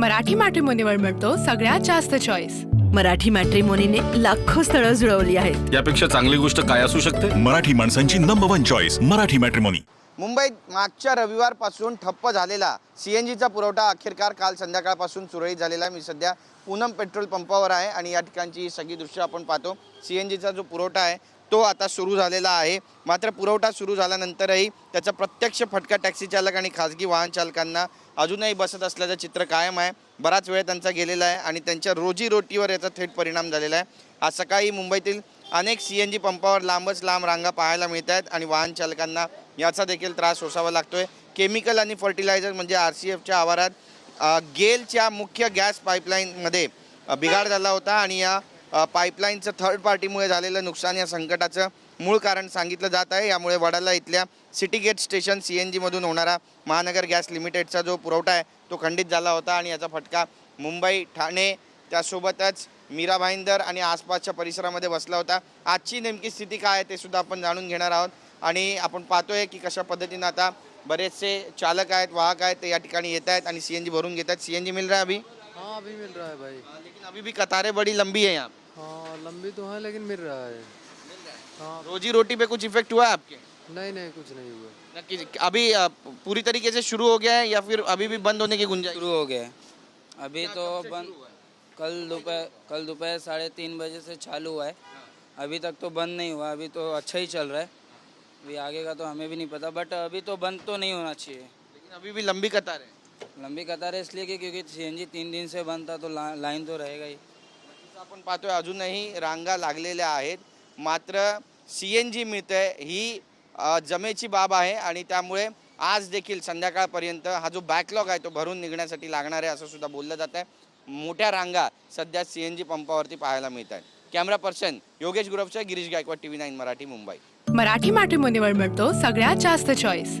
मराठी मॅट्रिमोनीवर मिळतो सगळ्यात जास्त चॉईस मराठी मॅट्रिमोनीने लाखो स्थळं जुळवली आहेत. यापेक्षा चांगली गोष्ट काय असू शकते? मराठी माणसांची number one choice Marathi matrimony मुंबईत मागच्या रविवारपासून ठप्प झालेला सी एन जीचा पुरवठा अखेरकार काल संध्याकाळपासून सुरळीत झालेला आहे. मी सध्या पूनम पेट्रोल पंपावर आहे आणि या ठिकाणची सगळी दृश्य आपण पाहतो. सी एन जीचा जो पुरवठा आहे तो आता सुरू झालेला आहे. मात्र पुरवठा सुरू झाल्यानंतरही त्याचा प्रत्यक्ष फटका टॅक्सी चालक आणि खाजगी वाहन चालकांना अजूनही बसत असल्याचं चित्र कायम आहे. बराच वेळ त्यांचा गेलेला आहे आणि त्यांच्या रोजीरोटीवर याचा थेट परिणाम झालेला आहे. आज सकाळी मुंबईतील अनेक सी एन जी पंपावर लांबच लांब रांगा पाहायला मिळत आहेत आणि वाहन चालकांना याचा देखील त्रास सोसावा लागतोय. केमिकल आणि फर्टिलायझर म्हणजे आर सी एफच्या आवारात गेलच्या मुख्य गॅस पाईपलाईनमध्ये बिघाड झाला होता आणि या पाईपलाईनचं थर्ड पार्टीमुळे झालेलं नुकसान या संकटाचं मूळ कारण सांगितलं जात आहे. यामुळे वडाला इथल्या city gate station C N जीमधून होणारा महानगर गॅस लिमिटेडचा जो पुरवठा आहे तो खंडित झाला होता आणि याचा फटका मुंबई ठाणे त्यासोबतच मीरा भाईंदर आणि आसपासच्या परिसरामध्ये बसला होता. आजची नेमकी स्थिती काय आहे ते सुद्धा आपण जाणून घेणार आहोत. आणि आपण पाहतोय की कशा पद्धतीनं आता बरेचसे चालक आहेत वाहक आहेत ते या ठिकाणी येत आहेत आणि सी एन जी भरून घेत आहेत. सी एन जी मिल रहा अभी? अभी मिल रहा है भाई। लेकिन अभी भी कतारें बड़ी लंबी है यहाँ। हाँ लंबी तो है लेकिन मिल रहा है। हाँ? रोजी रोटी पे कुछ इफ़ेक्ट हुआ है आपके? नहीं नहीं कुछ नहीं हुआ। अभी पूरी तरीके से शुरू हो गया है या फिर अभी भी बंद होने की गुंजाइश? शुरू हो गया है। अभी तो बंद कल दोपहर कल दोपहर साढ़े तीन बजे से चालू हुआ है। अभी तक तो बंद नहीं हुआ अभी तो अच्छा ही चल रहा है। अभी आगे का तो हमें भी नहीं पता बट अभी तो बंद तो नहीं होना चाहिए। लेकिन अभी भी लंबी कतार है। लंबी कतार है इसलिए कि क्योंकि सीएनजी तीन दिन से बंद था तो ला, लाइन तो रहेगा ही। आपण पाहतोय अजूनही रांगा लागलेल्या आहेत. मात्र सी एन जी मिळते ही अ, जमेची बाब आहे आणि त्यामुळे आज देखील संध्याकाळपर्यंत हा जो बॅकलॉग आहे तो भरून निघण्यासाठी लागणार आहे असं सुद्धा बोललं जात आहे. मोठ्या रांगा सध्या सी एन जी पंपावरती पाहायला मिळत आहेत. Camera person Yogesh गुरवचा Girish Gaikwad T V nine Marathi Mumbai. Marathi मॅट्रिमोनीवर मिळतो सगळ्यात जास्त चॉईस